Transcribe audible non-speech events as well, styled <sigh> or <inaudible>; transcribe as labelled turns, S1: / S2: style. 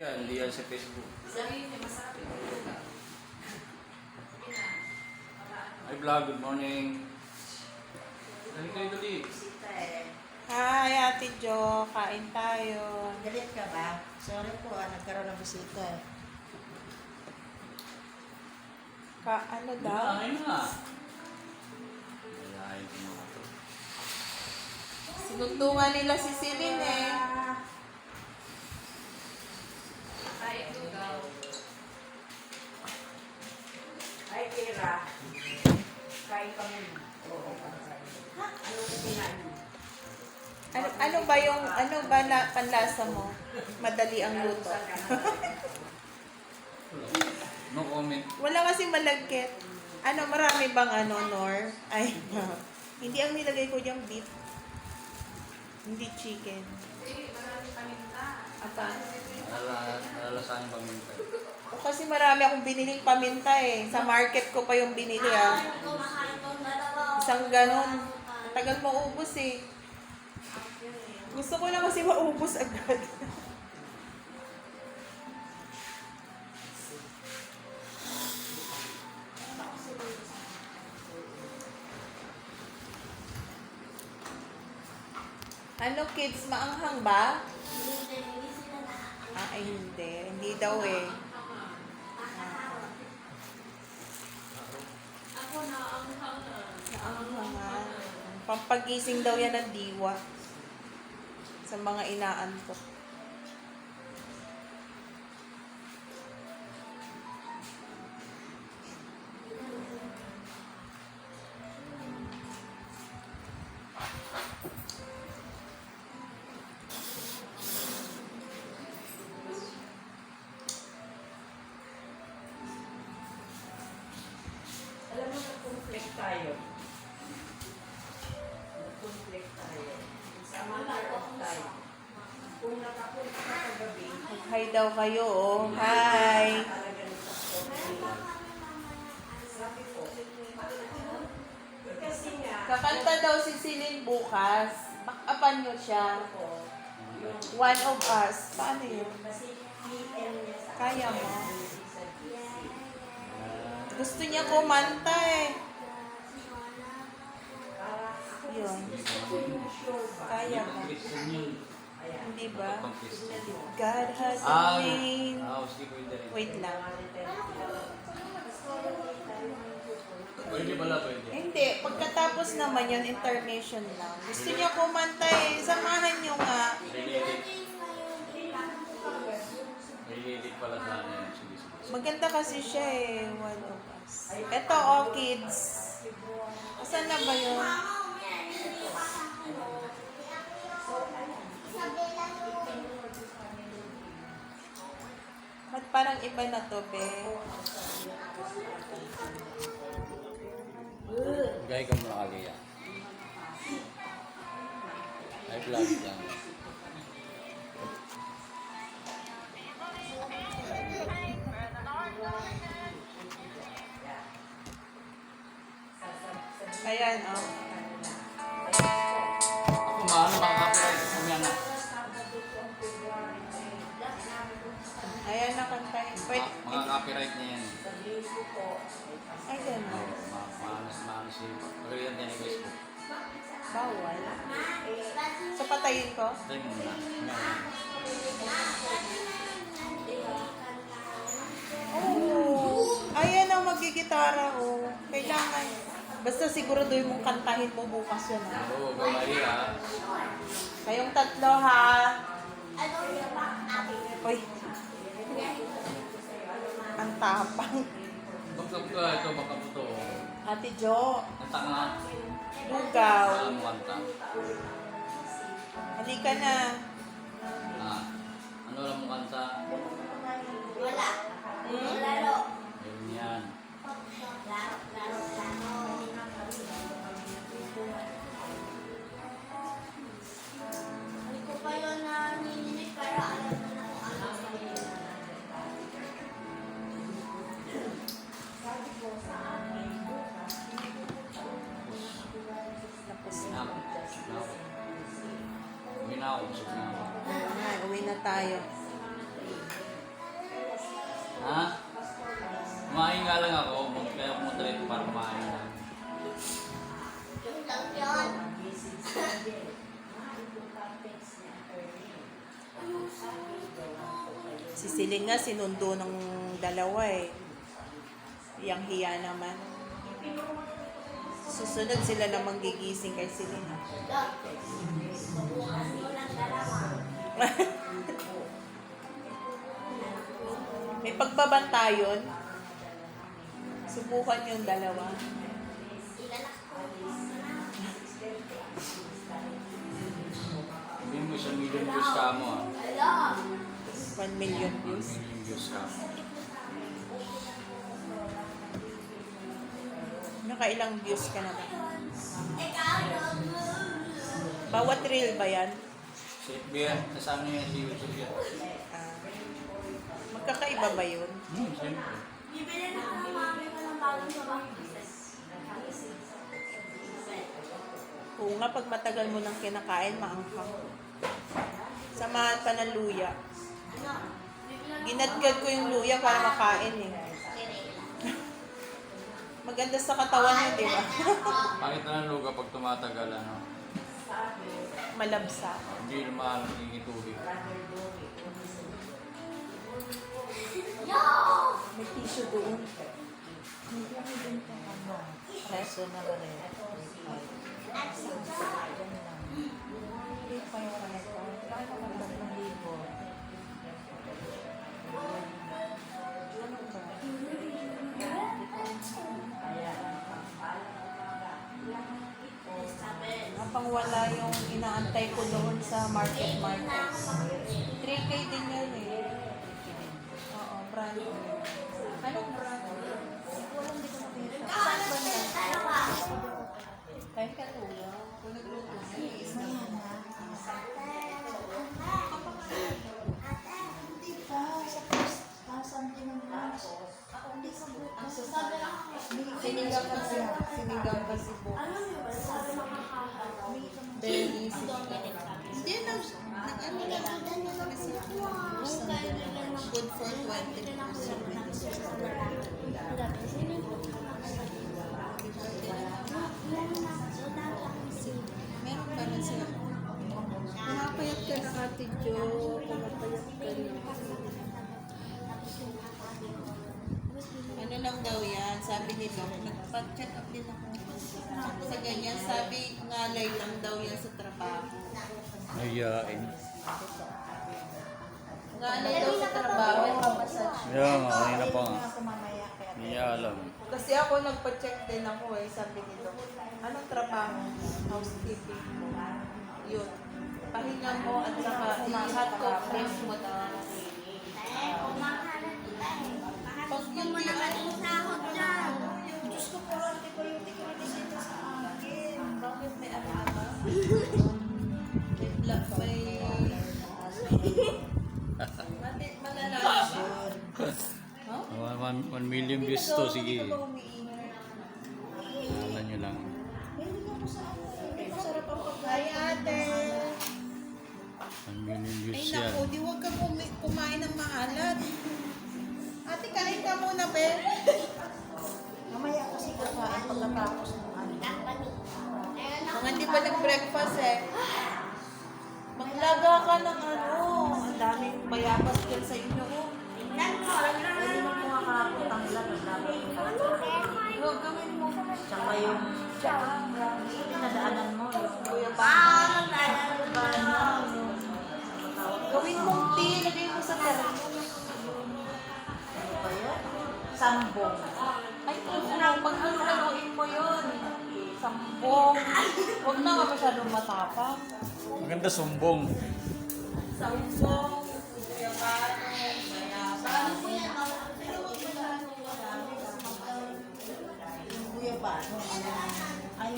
S1: Yan, hindi yan sa Facebook. Hi vlog, good morning. Dali kayo dali.
S2: Hi, Ate Jo. Kain tayo.
S3: Galit ka ba? Sorry po, ah, nagkaroon ng bisita. eh.
S2: Ka ano daw?
S1: Ay na. Mga to.
S2: Sinuntungan nila si Celine eh.
S3: Ay, Kira. Kain ka muna. Oo, kain. Ano mo kinain mo?
S2: Ano, ano ba yung, ano ba na panlasa mo? Madali ang luto. <laughs>
S1: No comment.
S2: Wala kasi malagkit. Ano, marami bang ano, Nor? Ay, hindi ang nilagay ko diyang beef. Hindi chicken. Apa?
S1: Alala, alalasahan pa minta.
S2: O kasi marami akong biniling paminta eh. Sa market ko pa yung binili ah. Isang ganon. Tagal maubos eh. Gusto ko na kasi maubos agad. ano kids, maanghang ba? Ah, hindi. Hindi daw eh. Naanghangan. Pampagising daw yan ng diwa. Sa mga inaantok. Daw kayo, oh. Hi. Kakanta daw si Celine bukas. Bakapan nyo siya. One of us. Paano yun? Kaya mo? Gusto niya kumanta eh. Yun. Kaya mo.
S3: Ayan.
S2: Hindi ba? God has a
S1: Ah,
S2: name.
S1: ah.
S2: Wait lang.
S1: Pwede pala, pwede.
S2: Hindi, pagkatapos naman yun, intermission lang. Gusto niya kumanta eh. Samahan niyo nga.
S1: Relilig pala. Sige, sige.
S2: Maganda kasi siya eh, one of us. Ito, oh, kids. Asan na ba yun? Ba't parang iba na to, be?
S1: Gaya ka muna kaliya. Ay, vlog lang.
S2: Ayan, oh.
S1: Mo muna.
S2: Oo. Ayan ang magigitara, oh. Kailangan. Basta siguraduhin mong kantahin mo bukas yun, ah.
S1: Oo, babae ha.
S2: Kayong tatlo, ha? Uy. Ang tapang.
S1: Bakit ka ito, baka mo to.
S2: Ate Jo,
S1: Kanta nga.
S2: lugaw.
S1: Mo kanta.
S2: Halika na.
S1: Ah. Ano alam mo kanta?
S2: Hmm?
S1: Yun yan.
S2: Tapos
S1: Wow, busog na ako.
S2: Ay, uwi na tayo. Ha?
S1: Kumain nga lang ako. Kaya pumunta rito para kumain lang.
S2: Si Siling nga sinundo ng dalawa eh. Yang hiya naman. Susunod sila na magigising kay Siling. <laughs> May pagbabantayon. Subukan yung dalawa.
S1: Hindi mo siya million views ka mo ah.
S2: 1 million views.
S1: Million views ka mo.
S2: Nakailang views ka na ba? Bawat reel ba yan?
S1: Safe? Kasama niya si YouTube yan.
S2: Ah, magkakaiba ba yun?
S1: Hmm, siyempre.
S4: Bibili na ka ng mami ko ng bagong sabang.
S2: Oo nga, pag matagal mo nang kinakain, maanghang. Samahan pa ng luya. Ginadgad ko yung luya para makain eh. Maganda sa katawan yun, di ba?
S1: Bakit na ng luga pag tumatagal ano?
S2: Malabsa.
S1: Hindi lumahan ang tubig.
S2: May tissue doon. Preso na ba rin? Napang wala yung inaantay ko doon sa market market. 3K din yun eh. Oo, brand. Sinigang kasi, sinigang kasi po.
S4: Alam mo ba, kakakaw.
S2: Very easy.
S5: Hindi na, nag-ano na kasi good for 20 Meron pa rin sila. Pumapayat ka na Ate Jo. Pumapayat ka na. Sabi ni Doc, nagpa-check up din ako. Sa ganyan, sabi ngalay lang daw yan sa trabaho.
S1: Nahiyain.
S2: Ngalay daw sa trabaho, mamasage.
S1: Kaya nga, kanina pa nga. Hindi niya alam.
S2: Kasi ako nagpa-check din ako eh, sabi ni Doc. Anong trabaho? Housekeeping mo. Yun. Pahinga mo at saka i-hot fresh mo na.
S1: One, one, million views to, sige. Alam nyo lang.
S5: Pagkain, ate.
S1: One million
S5: Ay
S1: views
S5: naku,
S1: yan.
S5: di huwag ka kumi- kumain ng maalat. Ate, kain ka muna, be.
S3: Mamaya kasi kakain pagkatapos
S2: hindi pa nag-breakfast eh. Maglaga ka ng ano. Ang daming bayabas dyan sa inyo.
S3: Pwede mo mga kahapon ang ilan ang dapat
S2: Huwag gawin mo.
S3: Tsaka yung pinadaanan mo yung
S2: Kuya pa. Gawin mong tea. Lagay mo sa termo.
S3: ano ba yan? Sambong.
S2: Ay. Pag ano yun? Sambong. Huwag na nga masyadong matapang.
S1: Maganda sumbong.
S2: Sambong. Kuya Kano. Mayabang.
S3: Yung buya ba? Ano? Ay,